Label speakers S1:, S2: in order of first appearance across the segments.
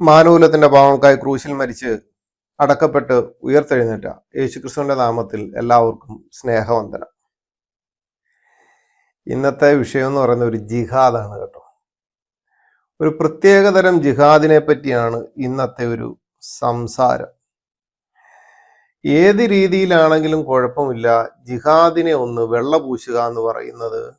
S1: മാനൂലത്തിന്റെ പാവങ്ങൾക്കായി ക്രൂശിൽ മരിച്ച് അടക്കപ്പെട്ട് ഉയർത്തെഴുന്നേറ്റ യേശുക്രിസ്തുവിന്റെ നാമത്തിൽ എല്ലാവർക്കും സ്നേഹവന്ദനം. ഇന്നത്തെ വിഷയം എന്ന് പറയുന്ന ഒരു ജിഹാദാണ് കേട്ടോ. ഒരു പ്രത്യേകതരം ജിഹാദിനെ പറ്റിയാണ് ഇന്നത്തെ ഒരു സംസാരം. ഏത് രീതിയിലാണെങ്കിലും കുഴപ്പമില്ല. ജിഹാദിനെ ഒന്ന് വെള്ളപൂശുക എന്ന് പറയുന്നത്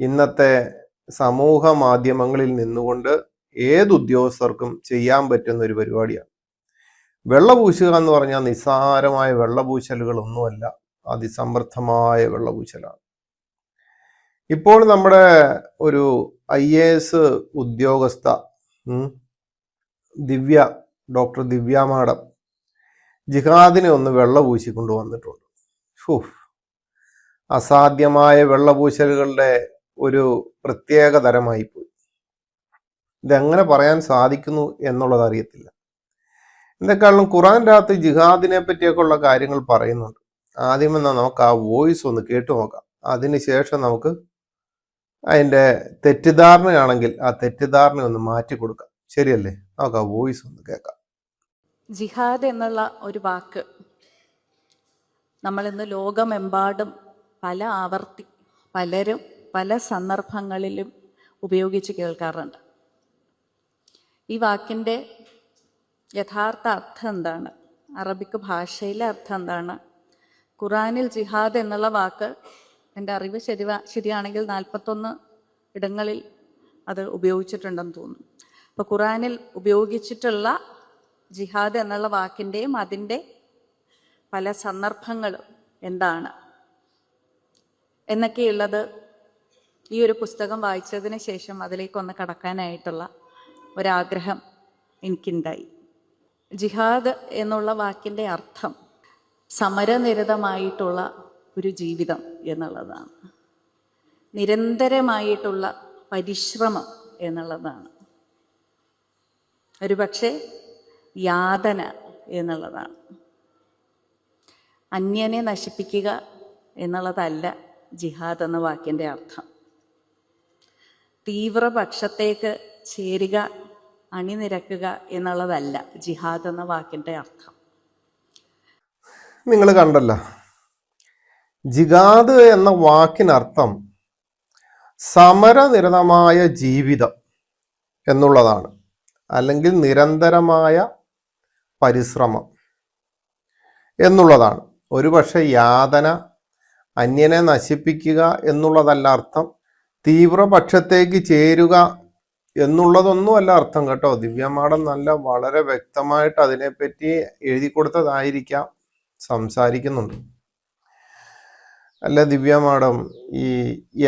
S1: ഇന്നത്തെ സമൂഹ മാധ്യമങ്ങളിൽ നിന്നുകൊണ്ട് ഏത് ഉദ്യോഗസ്ഥർക്കും ചെയ്യാൻ പറ്റുന്ന ഒരു പരിപാടിയാണ്. വെള്ളപൂശുക എന്ന് പറഞ്ഞാൽ നിസ്സാരമായ വെള്ളപൂശലുകളൊന്നുമല്ല അതിസമൃദ്ധമായ വെള്ളപൂശലാണ്. ഇപ്പോൾ നമ്മുടെ ഒരു ഐ എ എസ് ഉദ്യോഗസ്ഥ ദിവ്യ ഡോക്ടർ ദിവ്യ മാഡം ജിഹാദിനെ ഒന്ന് വെള്ളപൂശിക്കൊണ്ട് വന്നിട്ടുണ്ട്. ഫൂഫ് അസാധ്യമായ വെള്ളപൂശലുകളുടെ ഒരു പ്രത്യേക തരമായി പോയി ഇതെങ്ങനെ പറയാൻ സാധിക്കുന്നു എന്നുള്ളത് അറിയത്തില്ല. എന്തെക്കാളും ഖുറാന്റെ ജിഹാദിനെ പറ്റിയൊക്കെ ഉള്ള കാര്യങ്ങൾ പറയുന്നുണ്ട്. ആദ്യം എന്നാൽ നമുക്ക് ആ വോയിസ് ഒന്ന് കേട്ടു നോക്കാം. അതിനുശേഷം നമുക്ക് അതിന്റെ തെറ്റിദ്ധാരണയാണെങ്കിൽ ആ തെറ്റിദ്ധാരണ ഒന്ന് മാറ്റി കൊടുക്കാം. ശരിയല്ലേ? നമുക്ക് ആ വോയിസ് ഒന്ന് കേൾക്കാം.
S2: ജിഹാദ് എന്നുള്ള ഒരു വാക്ക് നമ്മളിന്ന് ലോകമെമ്പാടും പല ആവർത്തി പലരും പല സന്ദർഭങ്ങളിലും ഉപയോഗിച്ച് കേൾക്കാറുണ്ട്. ഈ വാക്കിന്റെ യഥാർത്ഥ അർത്ഥം എന്താണ്? അറബിക്ക് ഭാഷയിലെ അർത്ഥം എന്താണ്? ഖുറാനിൽ ജിഹാദ് എന്നുള്ള വാക്ക് എന്റെ അറിവ് ശരി ശരിയാണെങ്കിൽ നാൽപ്പത്തൊന്ന് ഇടങ്ങളിൽ അത് ഉപയോഗിച്ചിട്ടുണ്ടെന്ന് തോന്നുന്നു. അപ്പോൾ ഖുറാനിൽ ഉപയോഗിച്ചിട്ടുള്ള ജിഹാദ് എന്നുള്ള വാക്കിന്റെയും അതിന്റെ പല സന്ദർഭങ്ങളും എന്താണ്? എന്നൊക്കെയുള്ളത് ഈ ഒരു പുസ്തകം വായിച്ചതിന് ശേഷം അതിലേക്കൊന്ന് കടക്കാനായിട്ടുള്ള ഒരാഗ്രഹം എനിക്കുണ്ടായി. ജിഹാദ് എന്നുള്ള വാക്കിന്റെ അർത്ഥം സമരനിരതമായിട്ടുള്ള ഒരു ജീവിതം എന്നുള്ളതാണ്. നിരന്തരമായിട്ടുള്ള പരിശ്രമം എന്നുള്ളതാണ്. ഒരുപക്ഷെ യാതന എന്നുള്ളതാണ്. അന്യനെ നശിപ്പിക്കുക എന്നുള്ളതല്ല ജിഹാദ് എന്ന വാക്കിന്റെ അർത്ഥം. തീവ്രപക്ഷത്തേക്ക് ചേരുക അണിനിരക്കുക എന്നുള്ളതല്ല ജിഹാദ് എന്ന വാക്കിന്റെ അർത്ഥം.
S1: നിങ്ങൾ കണ്ടല്ല. ജിഹാദ് എന്ന വാക്കിനർത്ഥം സമരനിരതമായ ജീവിതം എന്നുള്ളതാണ്. അല്ലെങ്കിൽ നിരന്തരമായ പരിശ്രമം എന്നുള്ളതാണ്. ഒരുപക്ഷെ യാതന അന്യനെ നശിപ്പിക്കുക എന്നുള്ളതല്ല അർത്ഥം. തീവ്രപക്ഷത്തേക്ക് ചേരുക എന്നുള്ളതൊന്നുമല്ല അർത്ഥം കേട്ടോ. ദിവ്യമാടം നല്ല വളരെ വ്യക്തമായിട്ട് അതിനെപ്പറ്റി എഴുതി കൊടുത്തതായിരിക്കാം സംസാരിക്കുന്നുണ്ട്. അല്ല ദിവ്യ മാഡം ഈ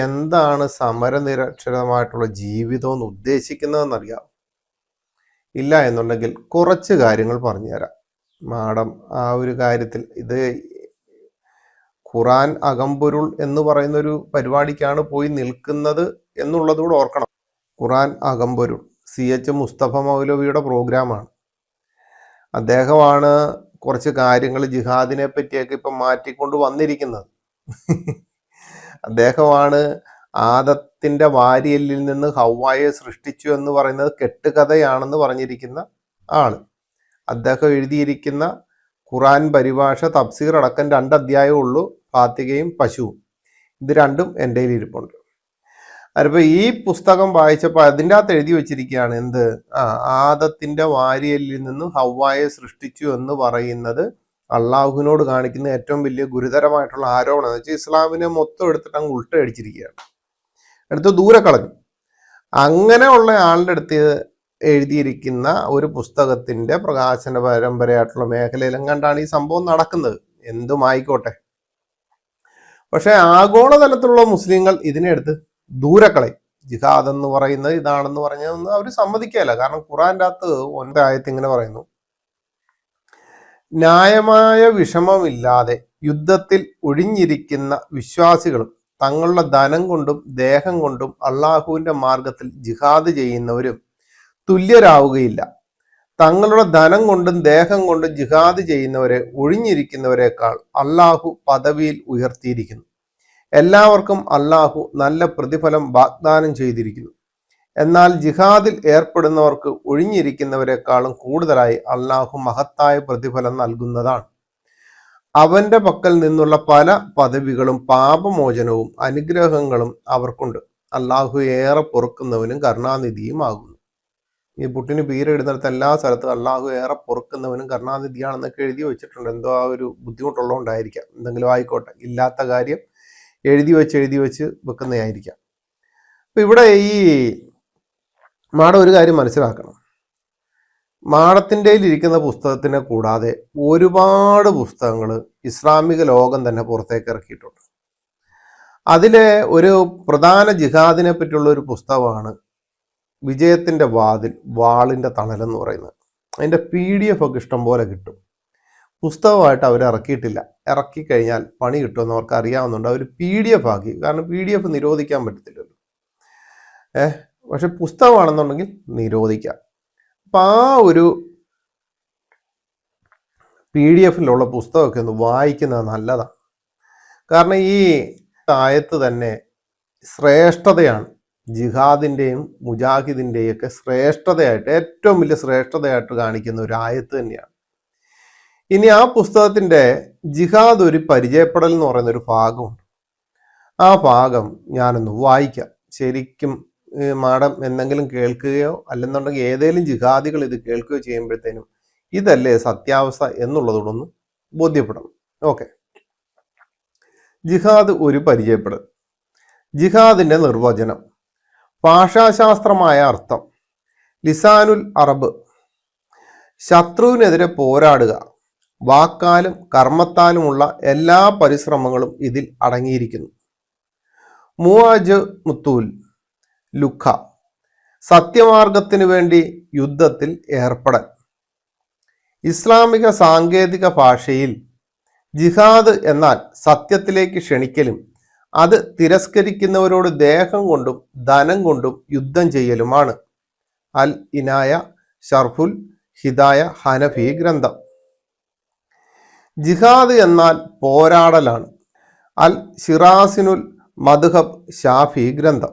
S1: എന്താണ് സമരനിരക്ഷരമായിട്ടുള്ള ജീവിതം എന്ന് ഉദ്ദേശിക്കുന്നതെന്നറിയാം ഇല്ല എന്നുണ്ടെങ്കിൽ കുറച്ച് കാര്യങ്ങൾ പറഞ്ഞുതരാം. മാഡം ആ ഒരു കാര്യത്തിൽ ഇത് ഖുറാൻ അകമ്പൊരുൾ എന്ന് പറയുന്ന ഒരു പരിപാടിക്കാണ് പോയി നിൽക്കുന്നത് എന്നുള്ളതുകൂടെ ഓർക്കണം. ഖുറാൻ അകമ്പൊരുൾ. സി എച്ച് മുസ്തഫ മൗലവിയുടെ പ്രോഗ്രാമാണ്. അദ്ദേഹമാണ് കുറച്ച് കാര്യങ്ങൾ ജിഹാദിനെ പറ്റിയൊക്കെ ഇപ്പം മാറ്റിക്കൊണ്ട് വന്നിരിക്കുന്നത്. അദ്ദേഹമാണ് ആദത്തിന്റെ വാരിയലിൽ നിന്ന് ഹൗവായെ സൃഷ്ടിച്ചു എന്ന് പറയുന്നത് കെട്ടുകഥയാണെന്ന് പറഞ്ഞിരിക്കുന്ന ആൾ. അദ്ദേഹം എഴുതിയിരിക്കുന്ന ഖുറാൻ പരിഭാഷ തഫ്സീർ അടക്കം രണ്ട് അധ്യായമേ പശുവും. ഇത് രണ്ടും എന്റെ ഇരിപ്പുണ്ട് അതിപ്പോൾ ഈ പുസ്തകം വായിച്ചപ്പോൾ അതിന്റെ അകത്ത് എഴുതി വെച്ചിരിക്കുകയാണ് എന്ത്? ആ ആദത്തിന്റെ വാരിയലിൽ നിന്നും ഹവായെ സൃഷ്ടിച്ചു എന്ന് പറയുന്നത് അള്ളാഹുവിനോട് കാണിക്കുന്ന ഏറ്റവും വലിയ ഗുരുതരമായിട്ടുള്ള ആരോപണം എന്ന് വെച്ചാൽ ഇസ്ലാമിനെ മൊത്തം എടുത്തിട്ട് അങ്ങ് ഉൾട്ട അടിച്ചിരിക്കുകയാണ്. എടുത്ത് ദൂരെ കളഞ്ഞു അങ്ങനെ ഉള്ള ആളുടെ അടുത്ത് എഴുതിയിരിക്കുന്ന ഒരു പുസ്തകത്തിന്റെ പ്രകാശന പരമ്പരയായിട്ടുള്ള മേഖലയിലും കണ്ടാണ് ഈ സംഭവം നടക്കുന്നത്. എന്തുമായിക്കോട്ടെ പക്ഷെ ആഗോളതലത്തിലുള്ള മുസ്ലിങ്ങൾ ഇതിനെ എടുത്ത് ദൂരെ കളയും ജിഹാദ് എന്ന് പറയുന്നത് ഇതാണെന്ന് പറഞ്ഞതൊന്നും അവർ സമ്മതിക്കുകയല്ല കാരണം ഖുറാന്റെ അകത്ത് ഒൻപത് ആയത്ത് ഇങ്ങനെ പറയുന്നു. ന്യായമായ വിഷമമില്ലാതെ യുദ്ധത്തിൽ ഒഴിഞ്ഞിരിക്കുന്ന വിശ്വാസികളും തങ്ങളുടെ ധനം കൊണ്ടും ദേഹം കൊണ്ടും അള്ളാഹുവിന്റെ മാർഗത്തിൽ ജിഹാദ് ചെയ്യുന്നവരും തുല്യരാവുകയില്ല. തങ്ങളുടെ ധനം കൊണ്ടും ദേഹം കൊണ്ടും ജിഹാദ് ചെയ്യുന്നവരെ ഒഴിഞ്ഞിരിക്കുന്നവരെക്കാൾ അള്ളാഹു പദവിയിൽ ഉയർത്തിയിരിക്കുന്നു. എല്ലാവർക്കും അള്ളാഹു നല്ല പ്രതിഫലം വാഗ്ദാനം ചെയ്തിരിക്കുന്നു. എന്നാൽ ജിഹാദിൽ ഏർപ്പെടുന്നവർക്ക് ഒഴിഞ്ഞിരിക്കുന്നവരെക്കാളും കൂടുതലായി അള്ളാഹു മഹത്തായ പ്രതിഫലം നൽകുന്നതാണ്. അവന്റെ പക്കൽ നിന്നുള്ള പല പദവികളും പാപമോചനവും അനുഗ്രഹങ്ങളും അവർക്കുണ്ട്. അള്ളാഹു ഏറെ പൊറുക്കുന്നവനും കരുണാനിധിയുമാകുന്നു. ഈ പുട്ടിന് പേരെഴുന്നിടത്ത് എല്ലാ സ്ഥലത്തും അള്ളാഹു ഏറെ പൊറുക്കുന്നവനും കരുണാനിധിയാണെന്നൊക്കെ എഴുതി വെച്ചിട്ടുണ്ട്. എന്തോ ആ ഒരു ബുദ്ധിമുട്ടുള്ളതുകൊണ്ടായിരിക്കാം. എന്തെങ്കിലും ആയിക്കോട്ടെ. ഇല്ലാത്ത കാര്യം എഴുതി വെച്ച് എഴുതി വെച്ച് വെക്കുന്നതായിരിക്കാം. അപ്പം ഇവിടെ ഈ മാഡം ഒരു കാര്യം മനസ്സിലാക്കണം. മാഡത്തിന്റെ ഇരിക്കുന്ന പുസ്തകത്തിനെ കൂടാതെ ഒരുപാട് പുസ്തകങ്ങൾ ഇസ്ലാമിക ലോകം തന്നെ പുറത്തേക്ക് ഇറക്കിയിട്ടുണ്ട്. അതിലെ ഒരു പ്രധാന ജിഹാദിനെ പറ്റിയുള്ള ഒരു പുസ്തകമാണ് വിജയത്തിന്റെ വാതിൽ വാളിന്റെ തണലെന്ന് പറയുന്നത്. അതിന്റെ പി ഡി എഫ് ഒക്കെ ഇഷ്ടം പോലെ കിട്ടും. പുസ്തകമായിട്ട് അവർ ഇറക്കിയിട്ടില്ല. ഇറക്കി കഴിഞ്ഞാൽ പണി കിട്ടുമെന്ന് അവർക്ക് അറിയാവുന്നുണ്ട് അവർ പി ഡി എഫ് ആക്കി. കാരണം പി ഡി എഫ് നിരോധിക്കാൻ പറ്റത്തില്ലല്ലോ. ഏഹ് പക്ഷെ പുസ്തകമാണെന്നുണ്ടെങ്കിൽ നിരോധിക്കാം. അപ്പം ആ ഒരു പി ഡി എഫിലുള്ള പുസ്തകമൊക്കെ ഒന്ന് വായിക്കുന്നത് നല്ലതാണ് കാരണം ഈ ആയത്ത് തന്നെ ശ്രേഷ്ഠതയാണ്. ജിഹാദിന്റെയും മുജാഹിദിന്റെയും ഒക്കെ ശ്രേഷ്ഠതയായിട്ട് ഏറ്റവും വലിയ ശ്രേഷ്ഠതയായിട്ട് കാണിക്കുന്ന ഒരു ആയത്ത് തന്നെയാണ്. ഇനി ആ പുസ്തകത്തിന്റെ ജിഹാദ് ഒരു പരിചയപ്പെടൽ എന്ന് പറയുന്ന ഒരു ഭാഗമുണ്ട്. ആ ഭാഗം ഞാനൊന്ന് വായിക്കാം. ശരിക്കും മാഡം എന്തെങ്കിലും കേൾക്കുകയോ അല്ലെന്നുണ്ടെങ്കിൽ ഏതെങ്കിലും ജിഹാദികൾ ഇത് കേൾക്കുകയോ ചെയ്യുമ്പോഴത്തേനും ഇതല്ലേ സത്യാവസ്ഥ എന്നുള്ളതോടൊന്ന് ബോധ്യപ്പെടണം. ഓക്കെ. ജിഹാദ് ഒരു പരിചയപ്പെടൽ. ജിഹാദിന്റെ നിർവചനം. ഭാഷാശാസ്ത്രമായ അർത്ഥം. ലിസാനുൽ അറബ്. ശത്രുവിനെതിരെ പോരാടുക. വാക്കാലും കർമ്മത്താലുമുള്ള എല്ലാ പരിശ്രമങ്ങളും ഇതിൽ അടങ്ങിയിരിക്കുന്നു. മുവാജ് മുത്തൂൽ ലുഖ സത്യമാർഗത്തിനു വേണ്ടി യുദ്ധത്തിൽ ഏർപ്പെടൽ. ഇസ്ലാമിക സാങ്കേതിക ഭാഷയിൽ ജിഹാദ് എന്നാൽ സത്യത്തിലേക്ക് ക്ഷണിക്കലും അത് തിരസ്കരിക്കുന്നവരോട് ദേഹം കൊണ്ടും ധനം കൊണ്ടും യുദ്ധം ചെയ്യലുമാണ്. അൽ ഇനായ ഷർഫുൽ ഹിദായ ഹനഫി ഗ്രന്ഥം. ജിഹാദ് എന്നാൽ പോരാടലാണ്. അൽ ഷിറാസിനുൽ മധുഹബ് ഷാഫി ഗ്രന്ഥം.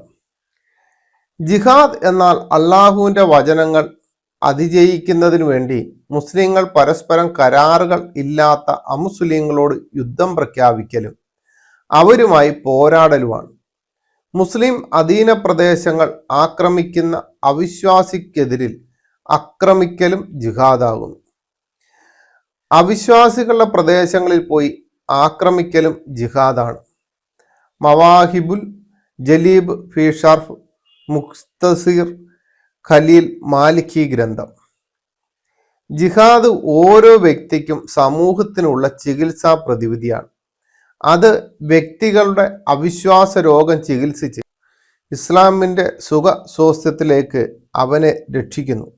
S1: ജിഹാദ് എന്നാൽ അള്ളാഹുവിന്റെ വചനങ്ങൾ അതിജയിക്കുന്നതിനു വേണ്ടി മുസ്ലിങ്ങൾ പരസ്പരം കരാറുകൾ ഇല്ലാത്ത അമുസ്ലിങ്ങളോട് യുദ്ധം പ്രഖ്യാപിക്കലും അവരുമായി പോരാടലുമാണ്. മുസ്ലിം അധീന പ്രദേശങ്ങൾ ആക്രമിക്കുന്ന അവിശ്വാസിക്കെതിരിൽ ആക്രമിക്കലും ജിഹാദാകുന്നു. അവിശ്വാസികളുടെ പ്രദേശങ്ങളിൽ പോയി ആക്രമിക്കലും ജിഹാദാണ്. മവാഹിബുൽ ജലീബ് ഫിഷാർഫ് മുക്തസീർ ഖലീൽ മാലിക്കി ഗ്രന്ഥം. ജിഹാദ് ഓരോ വ്യക്തിക്കും സമൂഹത്തിനുള്ള ചികിത്സാ പ്രതിവിധിയാണ്. അത് വ്യക്തികളുടെ അവിശ്വാസ രോഗം ചികിത്സിച്ച് ഇസ്ലാമിന്റെ സുഖ സ്വാസ്ഥ്യത്തിലേക്ക് അവനെ രക്ഷിക്കുന്നു.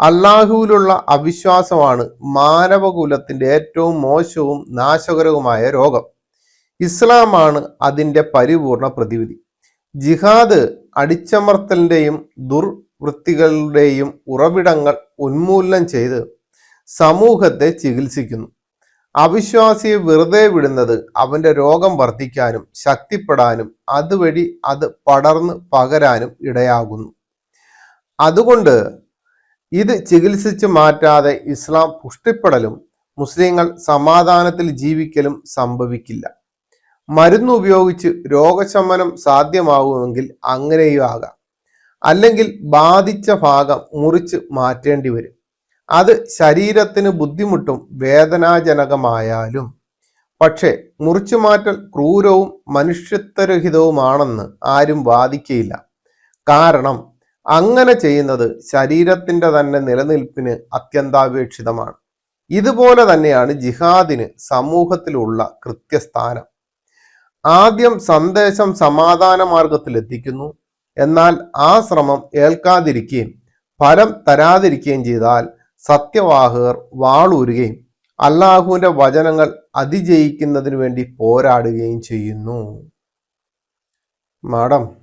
S1: അള്ളാഹുവിലുള്ള അവിശ്വാസമാണ് മാനവകുലത്തിന്റെ ഏറ്റവും മോശവും നാശകരവുമായ രോഗം. ഇസ്ലാമാണ് അതിന്റെ പരിപൂർണ പ്രതിവിധി. ജിഹാദ് അടിച്ചമർത്തലിന്റെയും ദുർവൃത്തികളുടെയും ഉറവിടങ്ങൾ ഉന്മൂലനം ചെയ്ത് സമൂഹത്തെ ചികിത്സിക്കുന്നു. അവിശ്വാസിയെ വെറുതെ വിടുന്നത് അവന്റെ രോഗം വർദ്ധിക്കാനും ശക്തിപ്പെടാനും അതുവഴി അത് പടർന്ന് പകരാനും ഇടയാകുന്നു. അതുകൊണ്ട് ഇത് ചികിത്സിച്ച് മാറ്റാതെ ഇസ്ലാം പുഷ്ടിപ്പെടലും മുസ്ലിങ്ങൾ സമാധാനത്തിൽ ജീവിക്കലും സംഭവിക്കില്ല. മരുന്ന് ഉപയോഗിച്ച് രോഗശമനം സാധ്യമാവുമെങ്കിൽ അങ്ങനെയും ആകാം. അല്ലെങ്കിൽ ബാധിച്ച ഭാഗം മുറിച്ച് മാറ്റേണ്ടി വരും. അത് ശരീരത്തിന് ബുദ്ധിമുട്ടും വേദനാജനകമായാലും. പക്ഷേ മുറിച്ചു മാറ്റൽ ക്രൂരവും മനുഷ്യത്വരഹിതവുമാണെന്ന് ആരും വാദിക്കയില്ല. കാരണം അങ്ങനെ ചെയ്യുന്നത് ശരീരത്തിന്റെ തന്നെ നിലനിൽപ്പിന് അത്യന്താപേക്ഷിതമാണ്. ഇതുപോലെ തന്നെയാണ് ജിഹാദിന് സമൂഹത്തിലുള്ള കൃത്യസ്ഥാനം. ആദ്യം സന്ദേശം സമാധാന മാർഗത്തിൽ എത്തിക്കുന്നു. എന്നാൽ ആ ശ്രമം ഏൽക്കാതിരിക്കുകയും ഫലം തരാതിരിക്കുകയും ചെയ്താൽ സത്യവാഹകർ വാളൂരുകയും അള്ളാഹുവിന്റെ വചനങ്ങൾ അതിജയിക്കുന്നതിന് വേണ്ടി പോരാടുകയും ചെയ്യുന്നു. മാഡം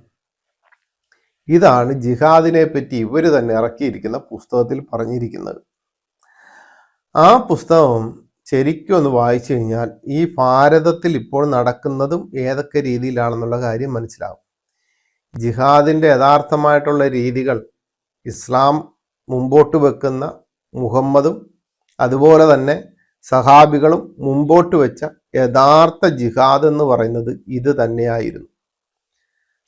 S1: ഇതാണ് ജിഹാദിനെ പറ്റി ഇവർ തന്നെ ഇറക്കിയിരിക്കുന്ന പുസ്തകത്തിൽ പറഞ്ഞിരിക്കുന്നത്. ആ പുസ്തകം ശരിക്കും ഒന്ന് വായിച്ചു കഴിഞ്ഞാൽ ഈ ഭാരതത്തിൽ ഇപ്പോൾ നടക്കുന്നതും ഏതൊക്കെ രീതിയിലാണെന്നുള്ള കാര്യം മനസ്സിലാവും. ജിഹാദിന്റെ യഥാർത്ഥമായിട്ടുള്ള രീതികൾ ഇസ്ലാം മുമ്പോട്ട് വെക്കുന്ന മുഹമ്മദും അതുപോലെ തന്നെ സഹാബികളും മുമ്പോട്ട് വെച്ച യഥാർത്ഥ ജിഹാദ് എന്ന് പറയുന്നത് ഇത് തന്നെയായിരുന്നു.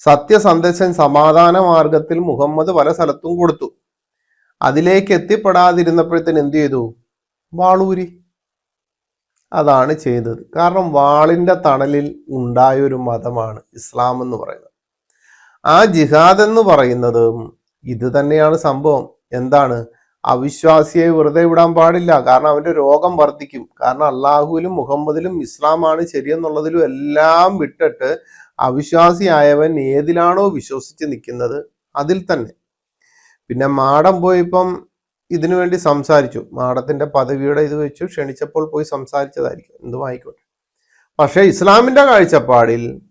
S1: സത്യസന്ദേശം സമാധാന മാർഗത്തിൽ മുഹമ്മദ് പല സ്ഥലത്തും കൊടുത്തു. അതിലേക്ക് എത്തിപ്പെടാതിരുന്നപ്പോഴത്തേന് എന്ത് ചെയ്തു? വാളൂരി. അതാണ് ചെയ്തത്. കാരണം വാളിന്റെ തണലിൽ ഉണ്ടായ ഒരു മതമാണ് ഇസ്ലാം എന്ന് പറയുന്നത്. ആ ജിഹാദ് എന്ന് പറയുന്നതും ഇത് തന്നെയാണ് സംഭവം. എന്താണ്? അവിശ്വാസിയെ വെറുതെ വിടാൻ പാടില്ല. കാരണം അവന്റെ രോഗം വർദ്ധിക്കും. കാരണം അള്ളാഹുവിലും മുഹമ്മദിലും ഇസ്ലാമാണ് ശരിയെന്നുള്ളതിലും എല്ലാം വിട്ടിട്ട് അവിശ്വാസിയായവൻ ഏതിലാണോ വിശ്വസിച്ച് നിൽക്കുന്നത് അതിൽ തന്നെ. പിന്നെ മാടം പോയിപ്പം ഇതിനു വേണ്ടി സംസാരിച്ചു. മാടത്തിന്റെ പദവിയുടെ ഇത് വെച്ചു. ക്ഷണിച്ചപ്പോൾ പോയി സംസാരിച്ചതായിരിക്കും. എന്തും ആയിക്കോട്ടെ. പക്ഷേ ഇസ്ലാമിന്റെ കാഴ്ചപ്പാടിൽ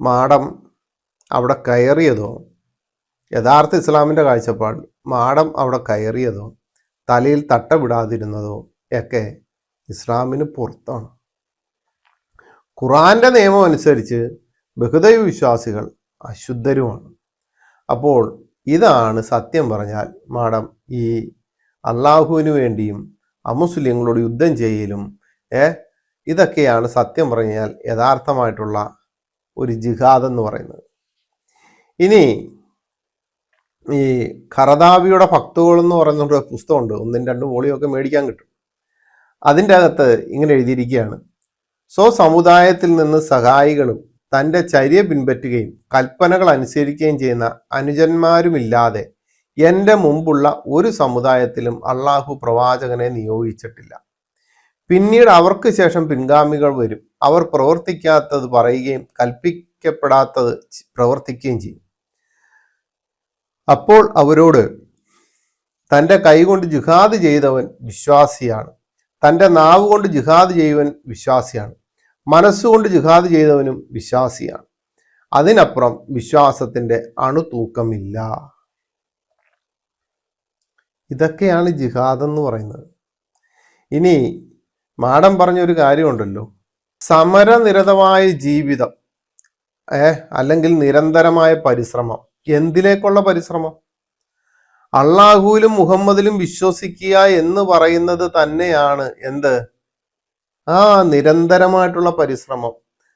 S1: മാടം അവിടെ കയറിയതോ യഥാർത്ഥ ഇസ്ലാമിന്റെ കാഴ്ചപ്പാടിൽ മാടം അവിടെ കയറിയതോ തലയിൽ തട്ട വിടാതിരുന്നതോ ഒക്കെ ഇസ്ലാമിന് പുറത്താണ്. ഖുറാന്റെ നിയമം അനുസരിച്ച് ബഹുദൈവ വിശ്വാസികൾ അശുദ്ധരുമാണ്. അപ്പോൾ ഇതാണ് സത്യം പറഞ്ഞാൽ മാഡം ഈ അള്ളാഹുവിന് വേണ്ടിയും അമുസ്ലിങ്ങളോട് യുദ്ധം ചെയ്യലും ഏ? ഇതൊക്കെയാണ് സത്യം പറഞ്ഞാൽ യഥാർത്ഥമായിട്ടുള്ള ഒരു ജിഹാദ് എന്ന് പറയുന്നത്. ഇനി ഈ ഖറദാബിയുടെ ഭക്തുകൾ എന്ന് പറയുന്ന പുസ്തകമുണ്ട്. ഒന്നും രണ്ടും വോളിയൊക്കെ മേടിക്കാൻ കിട്ടും. അതിന്റെ അകത്ത് ഇങ്ങനെ എഴുതിയിരിക്കുകയാണ്. സ്വ സമുദായത്തിൽ നിന്ന് സഹായികളും തന്റെ ചര്യ പിൻപറ്റുകയും കൽപ്പനകൾ അനുസരിക്കുകയും ചെയ്യുന്ന അനുജന്മാരുമില്ലാതെ എന്റെ മുമ്പുള്ള ഒരു സമുദായത്തിലും അള്ളാഹു പ്രവാചകനെ നിയോഗിച്ചിട്ടില്ല. പിന്നീട് അവർക്ക് ശേഷം പിൻഗാമികൾ വരും. അവർ പ്രവർത്തിക്കാത്തത് പറയുകയും കൽപ്പിക്കപ്പെടാത്തത് പ്രവർത്തിക്കുകയും ചെയ്യും. അപ്പോൾ അവരോട് തന്റെ കൈകൊണ്ട് ജിഹാദ് ചെയ്തവൻ വിശ്വാസിയാണ്. തന്റെ നാവ് കൊണ്ട് ജിഹാദ് ചെയ്യുവൻ വിശ്വാസിയാണ്. മനസ്സുകൊണ്ട് ജിഹാദ് ചെയ്തവനും വിശ്വാസിയാണ്. അതിനപ്പുറം വിശ്വാസത്തിന്റെ അണുതൂക്കമില്ല. ഇതൊക്കെയാണ് ജിഹാദ് എന്ന് പറയുന്നത്. ഇനി മാഡം പറഞ്ഞൊരു കാര്യമുണ്ടല്ലോ. സമരനിരതമായ ജീവിതം ഏ അല്ലെങ്കിൽ നിരന്തരമായ പരിശ്രമം. എന്തിലേക്കുള്ള പരിശ്രമം? അള്ളാഹുവിലും മുഹമ്മദിലും വിശ്വസിക്കുക എന്ന് പറയുന്നത് തന്നെയാണ് എന്ത്? ആ നിരന്തരമായിട്ടുള്ള പരിശ്രമം.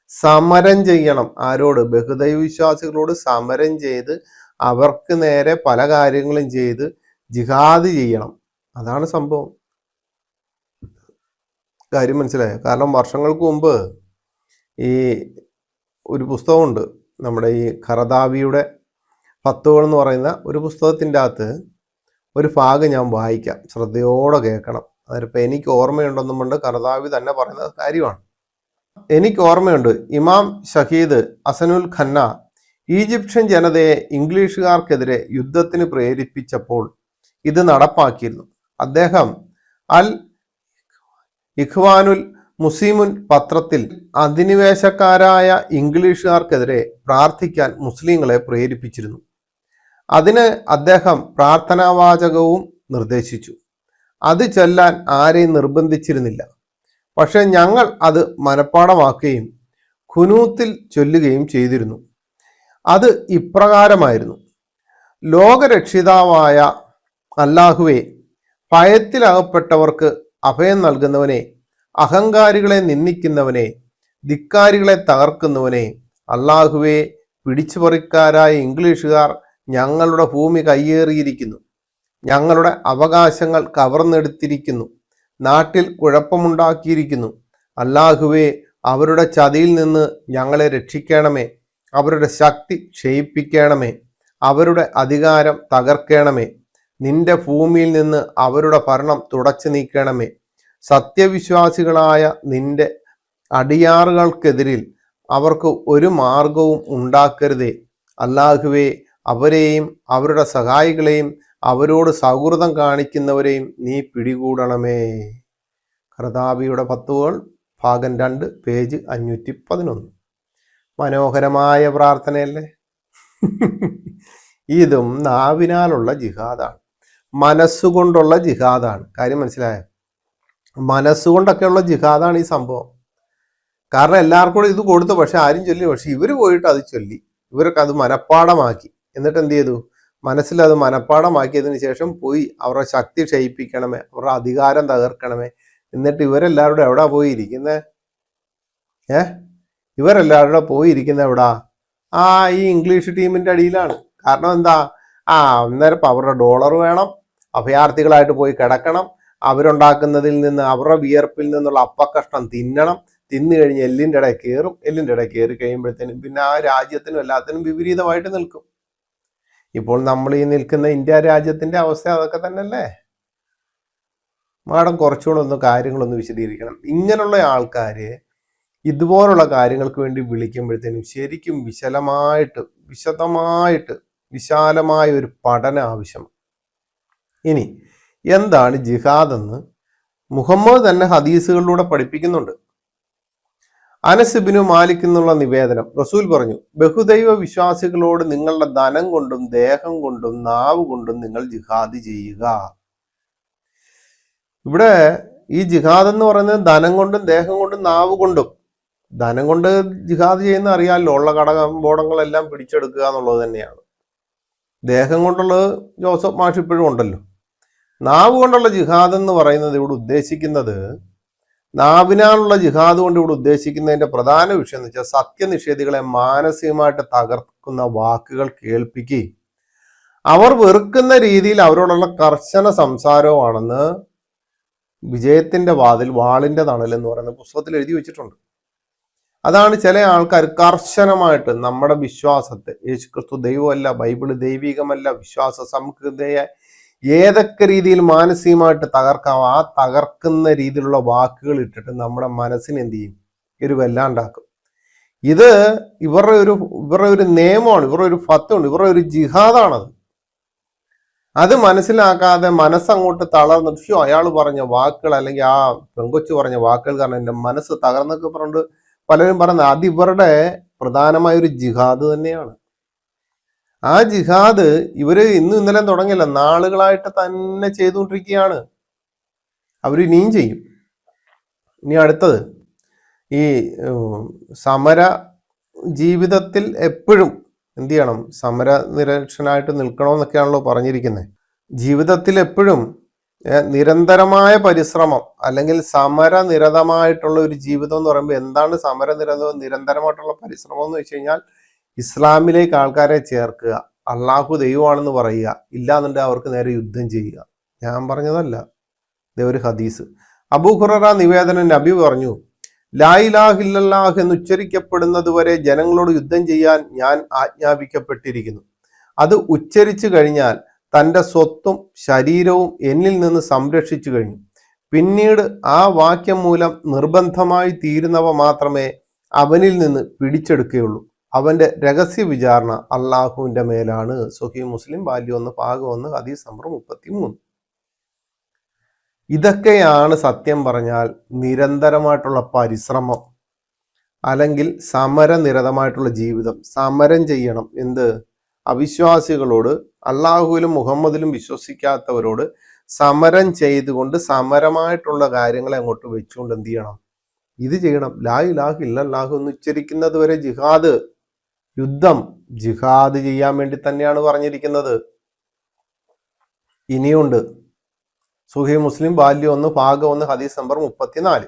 S1: സമരം ചെയ്യണം. ആരോട്? ബഹുദൈവ വിശ്വാസികളോട് സമരം ചെയ്ത് അവർക്ക് നേരെ പല കാര്യങ്ങളും ചെയ്ത് ജിഹാദ് ചെയ്യണം. അതാണ് സംഭവം. കാര്യം മനസ്സിലായോ? കാരണം വർഷങ്ങൾക്ക് മുമ്പ് ഈ ഒരു പുസ്തകമുണ്ട്. നമ്മുടെ ഈ ഖറദാവിയുടെ പത്തുകൾ എന്ന് പറയുന്ന ഒരു പുസ്തകത്തിന്റെ അകത്ത് ഒരു ഭാഗം ഞാൻ വായിക്കാം. ശ്രദ്ധയോടെ കേൾക്കണം. അതിലിപ്പോൾ എനിക്ക് ഓർമ്മയുണ്ടെന്നും കൊണ്ട് കർദാവി തന്നെ പറയുന്ന കാര്യമാണ്. എനിക്ക് ഓർമ്മയുണ്ട്. ഇമാം ഷഹീദ് അസനുൽ ഖന്ന ഈജിപ്ഷ്യൻ ജനതയെ ഇംഗ്ലീഷുകാർക്കെതിരെ യുദ്ധത്തിന് പ്രേരിപ്പിച്ചപ്പോൾ ഇത് നടപ്പാക്കിയിരുന്നു. അദ്ദേഹം അൽ ഇഖ്വാനുൽ മുസ്ലിമുൻ പത്രത്തിൽ അധിനിവേശക്കാരായ ഇംഗ്ലീഷുകാർക്കെതിരെ പ്രാർത്ഥിക്കാൻ മുസ്ലിങ്ങളെ പ്രേരിപ്പിച്ചിരുന്നു. അതിന് അദ്ദേഹം പ്രാർത്ഥനാവാചകവും നിർദ്ദേശിച്ചു. അത് ചൊല്ലാൻ ആരെയും നിർബന്ധിച്ചിരുന്നില്ല. പക്ഷെ ഞങ്ങൾ അത് മനഃപ്പാടമാക്കുകയും ഖുനൂത്തിൽ ചൊല്ലുകയും ചെയ്തിരുന്നു. അത് ഇപ്രകാരമായിരുന്നു. ലോകരക്ഷിതാവായ അല്ലാഹുവെ ഭയത്തിലകപ്പെട്ടവർക്ക് അഭയം നൽകുന്നവനെ അഹങ്കാരികളെ നിന്ദിക്കുന്നവനെ ധിക്കാരികളെ തകർക്കുന്നവനെ അള്ളാഹുവെ പിടിച്ചുപറിക്കാരായ ഇംഗ്ലീഷുകാർ ഞങ്ങളുടെ ഭൂമി കയ്യേറിയിരിക്കുന്നു. ഞങ്ങളുടെ അവകാശങ്ങൾ കവർന്നെടുത്തിരിക്കുന്നു. നാട്ടിൽ കുഴപ്പമുണ്ടാക്കിയിരിക്കുന്നു. അല്ലാഹുവെ അവരുടെ ചതിയിൽ നിന്ന് ഞങ്ങളെ രക്ഷിക്കണമേ. അവരുടെ ശക്തി ക്ഷയിപ്പിക്കണമേ. അവരുടെ അധികാരം തകർക്കണമേ. നിന്റെ ഭൂമിയിൽ നിന്ന് അവരുടെ ഭരണം തുടച്ചു നീക്കണമേ. സത്യവിശ്വാസികളായ നിന്റെ അടിയാറുകൾക്കെതിരിൽ അവർക്ക് ഒരു മാർഗവും ഉണ്ടാക്കരുതേ. അല്ലാഹുവേ അവരെയും അവരുടെ സഹായികളെയും അവരോട് സൗഹൃദം കാണിക്കുന്നവരെയും നീ പിടികൂടണമേ. കർതാപിയുടെ പത്തുകൾ ഭാഗം രണ്ട് പേജ് അഞ്ഞൂറ്റി പതിനൊന്ന് മനോഹരമായ പ്രാർത്ഥനയല്ലേ? ഇതും നാവിനാലുള്ള ജിഹാദാണ്. മനസ്സുകൊണ്ടുള്ള ജിഹാദാണ്. കാര്യം മനസ്സിലായ? മനസ്സുകൊണ്ടൊക്കെയുള്ള ജിഹാദാണ് ഈ സംഭവം. കാരണം എല്ലാവർക്കും ഇത് കൊടുത്തു പക്ഷെ ആരും ചൊല്ലി പക്ഷെ ഇവർ പോയിട്ട് അത് ചൊല്ലി. ഇവർക്ക് അത് മനഃപ്പാടമാക്കി എന്നിട്ട് എന്ത് ചെയ്തു? മനസ്സിൽ അത് മനഃപ്പാടമാക്കിയതിന് ശേഷം പോയി അവരുടെ ശക്തി ക്ഷയിപ്പിക്കണമേ അവരുടെ അധികാരം തകർക്കണമേ. എന്നിട്ട് ഇവരെല്ലാവരുടെ എവിടാ പോയി ഇരിക്കുന്നത് ഏ? ഇവരെല്ലാവരുടെ പോയി ഇരിക്കുന്നത് എവിടാ? ആ ഈ ഇംഗ്ലീഷ് ടീമിന്റെ അടിയിലാണ്. കാരണം എന്താ? ആ അന്നേരം ഇപ്പം അവരുടെ ഡോളർ വേണം അഭയാർത്ഥികളായിട്ട് പോയി കിടക്കണം അവരുണ്ടാക്കുന്നതിൽ നിന്ന് അവരുടെ വിയർപ്പിൽ നിന്നുള്ള അപ്പക്കഷ്ണം തിന്നണം. തിന്നു കഴിഞ്ഞ് എല്ലിന്റെ ഇടയിൽ കയറും എല്ലിന്റെ ഇടയിൽ കയറി കഴിയുമ്പോഴത്തേനും പിന്നെ ആ രാജ്യത്തിനും എല്ലാത്തിനും വിപരീതമായിട്ട് നിൽക്കും. ഇപ്പോൾ നമ്മൾ ഈ നിൽക്കുന്ന ഇന്ത്യ രാജ്യത്തിന്റെ അവസ്ഥ അതൊക്കെ തന്നെയല്ലേ? മാഡം കുറച്ചുകൂടെ ഒന്ന് കാര്യങ്ങളൊന്ന് വിശദീകരിക്കണം. ഇങ്ങനെയുള്ള ആൾക്കാർ ഇതുപോലുള്ള കാര്യങ്ങൾക്ക് വേണ്ടി വിളിക്കുമ്പോഴത്തേനും ശരിക്കും വിശലമായിട്ട് വിശദമായിട്ട് വിശാലമായ ഒരു പഠന ആവശ്യം. ഇനി എന്താണ് ജിഹാദ് എന്ന് മുഹമ്മദ് തന്നെ ഹദീസുകളിലൂടെ പഠിപ്പിക്കുന്നുണ്ട്. അനസിബിനു മാലിക് എന്നുള്ള നിവേദനം. റസൂൽ പറഞ്ഞു ബഹുദൈവ വിശ്വാസികളോട് നിങ്ങളുടെ ധനം കൊണ്ടും ദേഹം കൊണ്ടും നാവ് കൊണ്ടും നിങ്ങൾ ജിഹാദ് ചെയ്യുക. ഇവിടെ ഈ ജിഹാദ് എന്ന് പറയുന്നത് ധനം കൊണ്ടും ദേഹം കൊണ്ടും നാവ് കൊണ്ടും. ധനം കൊണ്ട് ജിഹാദ് ചെയ്യുന്ന അറിയാമല്ലോ ഉള്ള കടകമ്പോടങ്ങളെല്ലാം പിടിച്ചെടുക്കുക എന്നുള്ളത് തന്നെയാണ്. ദേഹം കൊണ്ടുള്ളത് ജോസഫ് മാഷ് ഇപ്പോഴും ഉണ്ടല്ലോ. നാവ് കൊണ്ടുള്ള ജിഹാദ് എന്ന് പറയുന്നത് ഇവിടെ ഉദ്ദേശിക്കുന്നത് നാവിനാലുള്ള ജിഹാദ് കൊണ്ട് ഇവിടെ ഉദ്ദേശിക്കുന്നതിന്റെ പ്രധാന വിഷയം എന്ന് വെച്ചാൽ സത്യനിഷേധികളെ മാനസികമായിട്ട് തകർക്കുന്ന വാക്കുകൾ കേൾപ്പിക്കുകയും അവർ വെറുക്കുന്ന രീതിയിൽ അവരോടുള്ള കർശന സംസാരവുമാണെന്ന് വിജയത്തിന്റെ വാതിൽ വാളിന്റെ തണൽ എന്ന് പറയുന്ന പുസ്തകത്തിൽ എഴുതി വെച്ചിട്ടുണ്ട്. അതാണ് ചില ആൾക്കാർ കർശനമായിട്ട് നമ്മുടെ വിശ്വാസത്തെ യേശുക്രിസ്തു ദൈവമല്ല ബൈബിൾ ദൈവികമല്ല വിശ്വാസ സംഹിതയെ ഏതൊക്കെ രീതിയിൽ മാനസികമായിട്ട് തകർക്കാം ആ തകർക്കുന്ന രീതിയിലുള്ള വാക്കുകൾ ഇട്ടിട്ട് നമ്മുടെ മനസ്സിന് എന്ത് ചെയ്യും? ഒരു വല്ലാണ്ടാക്കും. ഇത് ഇവരുടെ ഒരു ഇവരുടെ ഒരു നിയമമാണ് ഇവരുടെ ഒരു ഫത്തുണ്ട് ഇവരുടെ ഒരു ജിഹാദാണത്. അത് മനസ്സിലാക്കാതെ മനസ്സങ്ങോട്ട് തളർന്നിട്ട് ഷോ അയാൾ പറഞ്ഞ വാക്കുകൾ അല്ലെങ്കിൽ ആ പെങ്കൊച്ചു പറഞ്ഞ വാക്കുകൾ കാരണം എന്റെ മനസ്സ് തകർന്നൊക്കെ പറഞ്ഞിട്ട് പലരും പറയുന്നത് അത് ഇവരുടെ പ്രധാനമായ ഒരു ജിഹാദ് തന്നെയാണ്. ആ ജിഹാദ് ഇവർ ഇന്നും ഇന്നലെ തുടങ്ങില്ല. നാളുകളായിട്ട് തന്നെ ചെയ്തുകൊണ്ടിരിക്കുകയാണ്. അവർ ഇനിയും ചെയ്യും. ഇനി അടുത്തത്. ഈ സമര ജീവിതത്തിൽ എപ്പോഴും എന്ത് ചെയ്യണം? സമര നിരക്ഷനായിട്ട് നിൽക്കണമെന്നൊക്കെയാണല്ലോ പറഞ്ഞിരിക്കുന്നത് ജീവിതത്തിൽ എപ്പോഴും നിരന്തരമായ പരിശ്രമം അല്ലെങ്കിൽ സമരനിരതമായിട്ടുള്ള ഒരു ജീവിതം എന്ന് പറയുമ്പോൾ എന്താണ് സമരനിരതവും നിരന്തരമായിട്ടുള്ള പരിശ്രമം എന്ന് വെച്ച് കഴിഞ്ഞാൽ ഇസ്ലാമിലേക്ക് ആൾക്കാരെ ചേർക്കുക അള്ളാഹു ദൈവമാണെന്ന് പറയുക ഇല്ലാന്നുണ്ടെങ്കിൽ അവർക്ക് നേരെ യുദ്ധം ചെയ്യുക. ഞാൻ പറഞ്ഞതല്ല. ഇതേ ഒരു ഹദീസ്. അബൂ ഖുറ നിവേദനം നബി പറഞ്ഞു ലായിലാഹില്ലാഹ് എന്ന് ഉച്ചരിക്കപ്പെടുന്നത് വരെ ജനങ്ങളോട് യുദ്ധം ചെയ്യാൻ ഞാൻ ആജ്ഞാപിക്കപ്പെട്ടിരിക്കുന്നു. അത് ഉച്ചരിച്ചു കഴിഞ്ഞാൽ തന്റെ സ്വത്തും ശരീരവും എന്നിൽ നിന്ന് സംരക്ഷിച്ചു കഴിഞ്ഞു. പിന്നീട് ആ വാക്യം മൂലം നിർബന്ധമായി തീരുന്നവ മാത്രമേ അവനിൽ നിന്ന് പിടിച്ചെടുക്കുകയുള്ളൂ. അവന്റെ രഹസ്യ വിചാരണ അള്ളാഹുവിന്റെ മേലാണ് സുഹി മുസ്ലിം ബാല്യം ഒന്ന് പാകം ഒന്ന് ഹദീസ് നമ്പർ മുപ്പത്തി മൂന്ന് ഇതൊക്കെയാണ് സത്യം പറഞ്ഞാൽ നിരന്തരമായിട്ടുള്ള പരിശ്രമം അല്ലെങ്കിൽ സമരനിരതമായിട്ടുള്ള ജീവിതം. സമരം ചെയ്യണം. എന്ത്? അവിശ്വാസികളോട് അള്ളാഹുവിലും മുഹമ്മദിലും വിശ്വസിക്കാത്തവരോട് സമരം ചെയ്തുകൊണ്ട് സമരമായിട്ടുള്ള കാര്യങ്ങളെ അങ്ങോട്ട് വെച്ചുകൊണ്ട് എന്ത് ചെയ്യണം? ഇത് ചെയ്യണം. ലാ ഇലാഹ് ഇല്ലല്ലാഹു എന്ന് ഉച്ചരിക്കുന്നത് വരെ ജിഹാദ് യുദ്ധം ജിഹാദ് ചെയ്യാൻ വേണ്ടി തന്നെയാണ് പറഞ്ഞിരിക്കുന്നത്. ഇനിയുണ്ട്. സുഹി മുസ്ലിം ബാല്യം ഒന്ന് ഭാഗം ഒന്ന് ഹദീസ് നമ്പർ മുപ്പത്തിനാല്.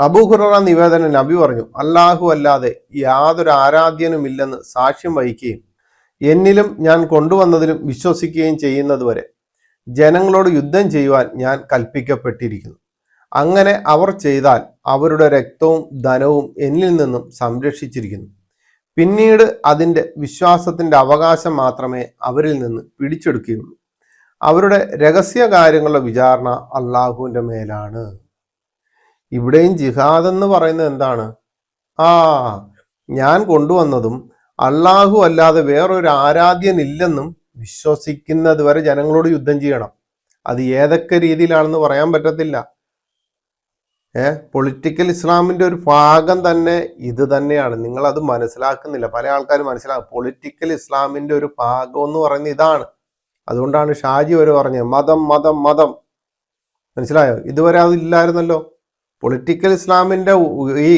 S1: അബൂഹുറ നിവേദനം നബി പറഞ്ഞു അല്ലാഹു അല്ലാതെ യാതൊരു ആരാധ്യനുമില്ലെന്ന് സാക്ഷ്യം വഹിക്കുകയും എന്നിലും ഞാൻ കൊണ്ടുവന്നതിലും വിശ്വസിക്കുകയും ചെയ്യുന്നതുവരെ ജനങ്ങളോട് യുദ്ധം ചെയ്യുവാൻ ഞാൻ കൽപ്പിക്കപ്പെട്ടിരിക്കുന്നു. അങ്ങനെ അവർ ചെയ്താൽ അവരുടെ രക്തവും ധനവും എന്നിൽ നിന്നും സംരക്ഷിച്ചിരിക്കുന്നു. പിന്നീട് അതിന്റെ വിശ്വാസത്തിന്റെ അവകാശം മാത്രമേ അവരിൽ നിന്ന് പിടിച്ചെടുക്കുകയുള്ളൂ. അവരുടെ രഹസ്യ കാര്യങ്ങളുടെ വിചാരണ അള്ളാഹുവിന്റെ മേലാണ്. ഇവിടെയും ജിഹാദ് എന്ന് പറയുന്നത് എന്താണ്? ആ ഞാൻ കൊണ്ടുവന്നതും അള്ളാഹു അല്ലാതെ വേറൊരു ആരാധ്യനില്ലെന്നും വിശ്വസിക്കുന്നത് വരെ ജനങ്ങളോട് യുദ്ധം ചെയ്യണം. അത് ഏതൊക്കെ രീതിയിലാണെന്ന് പറയാൻ പറ്റത്തില്ല. പൊളിറ്റിക്കൽ ഇസ്ലാമിന്റെ ഒരു ഭാഗം തന്നെ ഇത് തന്നെയാണ്. നിങ്ങളത് മനസ്സിലാക്കുന്നില്ല. പല ആൾക്കാരും മനസ്സിലാക്കും. പൊളിറ്റിക്കൽ ഇസ്ലാമിന്റെ ഒരു ഭാഗം എന്ന് പറയുന്നത് ഇതാണ്. അതുകൊണ്ടാണ് ഷാജി വരെ പറഞ്ഞത് മതം മതം മതം. മനസ്സിലായോ? ഇതുവരെ അതില്ലായിരുന്നല്ലോ പൊളിറ്റിക്കൽ ഇസ്ലാമിന്റെ ഈ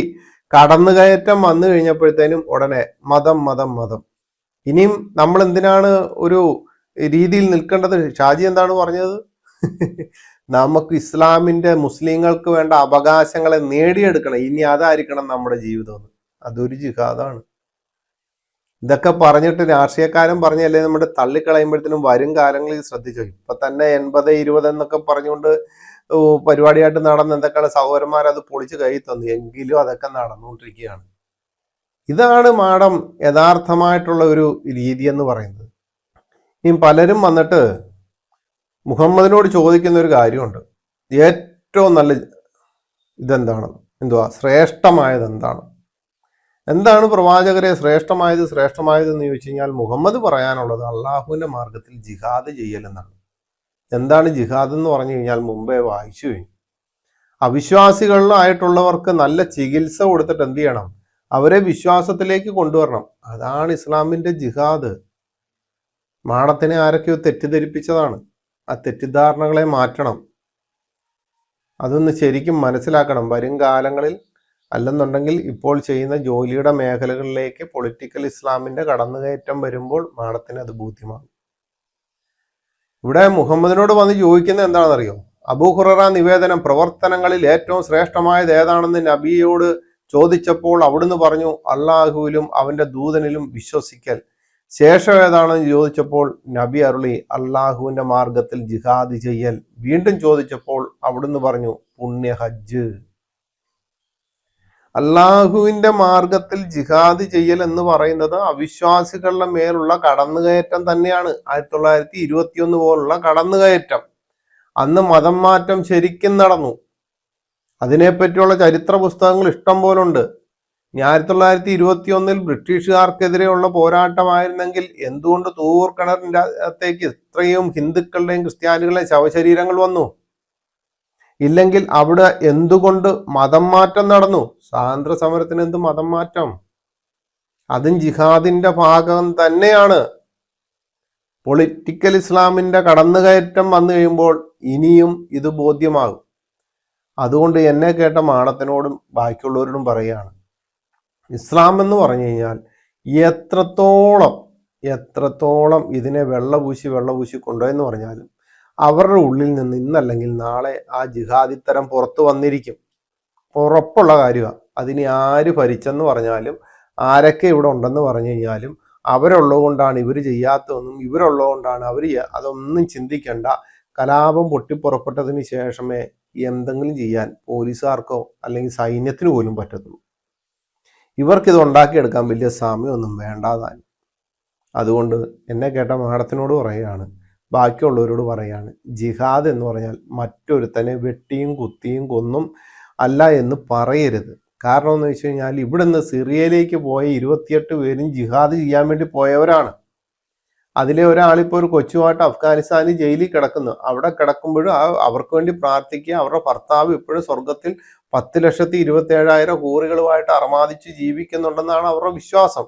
S1: കടന്നുകയറ്റം വന്നു കഴിഞ്ഞപ്പോഴത്തേനും ഉടനെ മതം മതം മതം. ഇനിയും നമ്മൾ എന്തിനാണ് ഒരു രീതിയിൽ നിൽക്കേണ്ടത്? ഷാജി എന്താണ് പറഞ്ഞത്? നമുക്ക് ഇസ്ലാമിന്റെ മുസ്ലിങ്ങൾക്ക് വേണ്ട അവകാശങ്ങളെ നേടിയെടുക്കണം. ഇനി അതായിരിക്കണം നമ്മുടെ ജീവിതമെന്ന് അതൊരു ജിഹാദാണ്. ഇതൊക്കെ പറഞ്ഞിട്ട് രാഷ്ട്രീയക്കാരൻ പറഞ്ഞല്ലേ നമ്മുടെ തള്ളിക്കളയുമ്പോഴത്തേനും വരും കാലങ്ങളിൽ ശ്രദ്ധിച്ചു? ഇപ്പൊ തന്നെ എൺപത് ഇരുപത് എന്നൊക്കെ പറഞ്ഞുകൊണ്ട് പരിപാടിയായിട്ട് നടന്ന എന്തൊക്കെയാണ് സഹോദരന്മാർ അത് പൊളിച്ച് കൈ തന്നു. എങ്കിലും അതൊക്കെ നടന്നുകൊണ്ടിരിക്കുകയാണ്. ഇതാണ് മാഡം യഥാർത്ഥമായിട്ടുള്ള ഒരു രീതി എന്ന് പറയുന്നത്. ഇനി പലരും വന്നിട്ട് മുഹമ്മദിനോട് ചോദിക്കുന്ന ഒരു കാര്യമുണ്ട്. ഏറ്റവും നല്ല ഇതെന്താണ്? എന്തുവാ? ശ്രേഷ്ഠമായത് എന്താണ് എന്താണ് പ്രവാചകരെ ശ്രേഷ്ഠമായത് ശ്രേഷ്ഠമായത് എന്ന് ചോദിച്ചു കഴിഞ്ഞാൽ മുഹമ്മദ് പറയാനുള്ളത് അള്ളാഹുവിന്റെ മാർഗത്തിൽ ജിഹാദ് ചെയ്യലെന്നാണ്. എന്താണ് ജിഹാദ് എന്ന് പറഞ്ഞു കഴിഞ്ഞാൽ മുമ്പേ വായിച്ചു കഴിഞ്ഞു. അവിശ്വാസികളിലായിട്ടുള്ളവർക്ക് നല്ല ചികിത്സ കൊടുത്തിട്ട് എന്ത് ചെയ്യണം? അവരെ വിശ്വാസത്തിലേക്ക് കൊണ്ടുവരണം. അതാണ് ഇസ്ലാമിന്റെ ജിഹാദ്. മാടത്തിനെ ആരൊക്കെയോ തെറ്റിദ്ധരിപ്പിച്ചതാണ്. ആ തെറ്റിദ്ധാരണകളെ മാറ്റണം. അതൊന്ന് ശരിക്കും മനസ്സിലാക്കണം. വരും കാലങ്ങളിൽ അല്ലെന്നുണ്ടെങ്കിൽ ഇപ്പോൾ ചെയ്യുന്ന ജോലിയുടെ മേഖലകളിലേക്ക് പൊളിറ്റിക്കൽ ഇസ്ലാമിന്റെ കടന്നുകയറ്റം വരുമ്പോൾ മാഡത്തിന് അത് ബോധ്യമാകും. ഇവിടെ മുഹമ്മദിനോട് വന്ന് ചോദിക്കുന്നത് എന്താണെന്നറിയോ? അബൂ ഹുററ നിവേദനം പ്രവർത്തനങ്ങളിൽ ഏറ്റവും ശ്രേഷ്ഠമായത് ഏതാണെന്ന് നബിയോട് ചോദിച്ചപ്പോൾ അവിടുന്ന് പറഞ്ഞു അള്ളാഹുവിലും അവന്റെ ദൂതനിലും വിശ്വസിക്കൽ. ശേഷം ഏതാണെന്ന് ചോദിച്ചപ്പോൾ നബി അരുളി അള്ളാഹുവിന്റെ മാർഗത്തിൽ ജിഹാദ് ചെയ്യൽ. വീണ്ടും ചോദിച്ചപ്പോൾ അവിടുന്ന് പറഞ്ഞു പുണ്യ ഹജ്ജ്. അള്ളാഹുവിന്റെ മാർഗത്തിൽ ജിഹാദ് ചെയ്യൽ എന്ന് പറയുന്നത് അവിശ്വാസികളുടെ മേലുള്ള കടന്നുകയറ്റം തന്നെയാണ്. ആയിരത്തി തൊള്ളായിരത്തി ഇരുപത്തിയൊന്ന് പോലുള്ള കടന്നുകയറ്റം. അന്ന് മതം മാറ്റം ശരിക്കും നടന്നു. അതിനെപ്പറ്റിയുള്ള ചരിത്ര പുസ്തകങ്ങൾ ഇഷ്ടം പോലുണ്ട്. ആയിരത്തി തൊള്ളായിരത്തി ഇരുപത്തി ഒന്നിൽ ബ്രിട്ടീഷുകാർക്കെതിരെയുള്ള പോരാട്ടമായിരുന്നെങ്കിൽ എന്തുകൊണ്ട് തൂവൂർ കിണറിന്റെ അകത്തേക്ക് ഇത്രയും ഹിന്ദുക്കളുടെയും ക്രിസ്ത്യാനികളുടെയും ശവശരീരങ്ങൾ വന്നു? ഇല്ലെങ്കിൽ അവിടെ എന്തുകൊണ്ട് മതം മാറ്റം നടന്നു? സ്വാതന്ത്ര്യ സമരത്തിന് എന്ത് മതം മാറ്റം അതും ജിഹാദിന്റെ ഭാഗം തന്നെയാണ്. പൊളിറ്റിക്കൽ ഇസ്ലാമിന്റെ കടന്നുകയറ്റം വന്നു കഴിയുമ്പോൾ ഇനിയും ഇത് ബോധ്യമാകും. അതുകൊണ്ട് എന്നെ കേട്ട മാണത്തിനോടും ബാക്കിയുള്ളവരോടും പറയുകയാണ് ഇസ്ലാം എന്ന് പറഞ്ഞു കഴിഞ്ഞാൽ എത്രത്തോളം എത്രത്തോളം ഇതിനെ വെള്ളപൂശി വെള്ളപൂശി കൊണ്ടുപോയെന്ന് പറഞ്ഞാലും അവരുടെ ഉള്ളിൽ നിന്ന് ഇന്നല്ലെങ്കിൽ നാളെ ആ ജിഹാദിത്തരം പുറത്തു വന്നിരിക്കും. ഉറപ്പുള്ള കാര്യമാണ് അതിനെ ആര് ഭരിച്ചെന്ന് പറഞ്ഞാലും ആരൊക്കെ ഇവിടെ ഉണ്ടെന്ന് പറഞ്ഞു കഴിഞ്ഞാലും അവരുള്ളത് കൊണ്ടാണ് ഇവർ ചെയ്യാത്തതെന്നും ഇവരുള്ളത് കൊണ്ടാണ് അവർ അതൊന്നും ചിന്തിക്കേണ്ട. കലാപം പൊട്ടിപ്പുറപ്പെട്ടതിന് ശേഷമേ എന്തെങ്കിലും ചെയ്യാൻ പോലീസുകാർക്കോ അല്ലെങ്കിൽ സൈന്യത്തിന് പോലും പറ്റത്തുള്ളൂ. ഇവർക്കിത് ഉണ്ടാക്കിയെടുക്കാൻ വലിയ സമയമൊന്നും വേണ്ടാതാൻ അതുകൊണ്ട് എന്നെ കേട്ട മാഡത്തിനോട് പറയുകയാണ് ബാക്കിയുള്ളവരോട് പറയുകയാണ് ജിഹാദ് എന്ന് പറഞ്ഞാൽ മറ്റൊരുത്തനെ വെട്ടിയും കുത്തിയും കൊന്നും അല്ല എന്ന് പറയരുത്. കാരണം എന്ന് വെച്ച് കഴിഞ്ഞാൽ ഇവിടുന്ന് സിറിയയിലേക്ക് പോയ ഇരുപത്തിയെട്ട് പേരും ജിഹാദ് ചെയ്യാൻ വേണ്ടി പോയവരാണ്. അതിലെ ഒരാളിപ്പോൾ ഒരു കൊച്ചുമായിട്ട് അഫ്ഗാനിസ്ഥാനിൽ ജയിലിൽ കിടക്കുന്നു. അവിടെ കിടക്കുമ്പോഴും ആ അവർക്ക് വേണ്ടി പ്രാർത്ഥിക്കുക അവരുടെ ഭർത്താവ് ഇപ്പോഴും സ്വർഗത്തിൽ പത്ത് ലക്ഷത്തി ഇരുപത്തി ഏഴായിരം ഹൂറികളുമായിട്ട് അർമാദിച്ച് ജീവിക്കുന്നുണ്ടെന്നാണ് അവരുടെ വിശ്വാസം.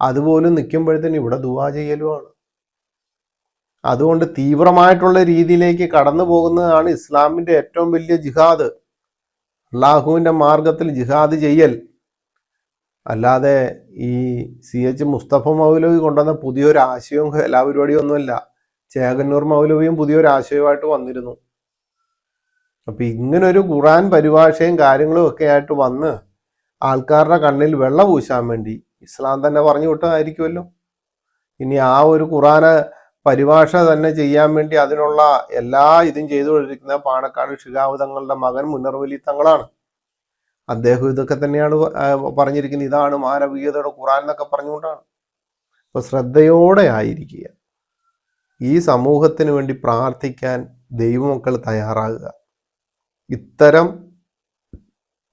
S1: അതുപോലും നിൽക്കുമ്പോഴത്തേന് ഇവിടെ ദുവാ ചെയ്യലുമാണ്. അതുകൊണ്ട് തീവ്രമായിട്ടുള്ള രീതിയിലേക്ക് കടന്നു പോകുന്നതാണ് ഇസ്ലാമിന്റെ ഏറ്റവും വലിയ ജിഹാദ്. അള്ളാഹുവിന്റെ മാർഗത്തിൽ ജിഹാദ് ചെയ്യൽ. അല്ലാതെ ഈ സി എച്ച് മുസ്തഫ മൗലവി കൊണ്ടുവന്ന പുതിയൊരു ആശയവും കലാപരിപാടിയും ഒന്നുമല്ല ചേകന്നൂർ മൗലവിയും പുതിയൊരു ആശയവുമായിട്ട് വന്നിരുന്നു. അപ്പൊ ഇങ്ങനൊരു ഖുറാൻ പരിഭാഷയും കാര്യങ്ങളും ഒക്കെ ആയിട്ട് വന്ന് ആൾക്കാരുടെ കണ്ണിൽ വെള്ളം പൂശാൻ വേണ്ടി ഇസ്ലാം തന്നെ പറഞ്ഞു വിട്ടതായിരിക്കുമല്ലോ. ഇനി ആ ഒരു ഖുറാന് പരിഭാഷ തന്നെ ചെയ്യാൻ വേണ്ടി അതിനുള്ള എല്ലാ ഇതും ചെയ്തുകൊണ്ടിരിക്കുന്ന പാണക്കാട് ഷിഖാവ് തങ്ങളുടെ മകൻ മുന്നർവലി തങ്ങളാണ്. അദ്ദേഹം ഇതൊക്കെ തന്നെയാണ് പറഞ്ഞിരിക്കുന്നത്. ഇതാണ് മാനവീയതയുടെ ഖുറാൻ എന്നൊക്കെ പറഞ്ഞുകൊണ്ടാണ്. അപ്പൊ ശ്രദ്ധയോടെ ആയിരിക്കുക. ഈ സമൂഹത്തിന് വേണ്ടി പ്രാർത്ഥിക്കാൻ ദൈവമക്കൾ തയ്യാറാകുക. ഇത്തരം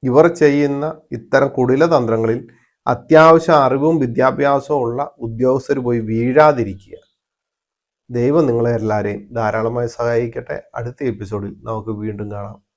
S1: ഇവർ ചെയ്യുന്ന ഇത്തരം കുടില തന്ത്രങ്ങളിൽ അത്യാവശ്യ അറിവും വിദ്യാഭ്യാസവും ഉള്ള ഉദ്യോഗസ്ഥർ പോയി വീഴാതിരിക്കുക. ദൈവം നിങ്ങളെ എല്ലാവരെയും ധാരാളമായി സഹായിക്കട്ടെ. അടുത്ത എപ്പിസോഡിൽ നമുക്ക് വീണ്ടും കാണാം.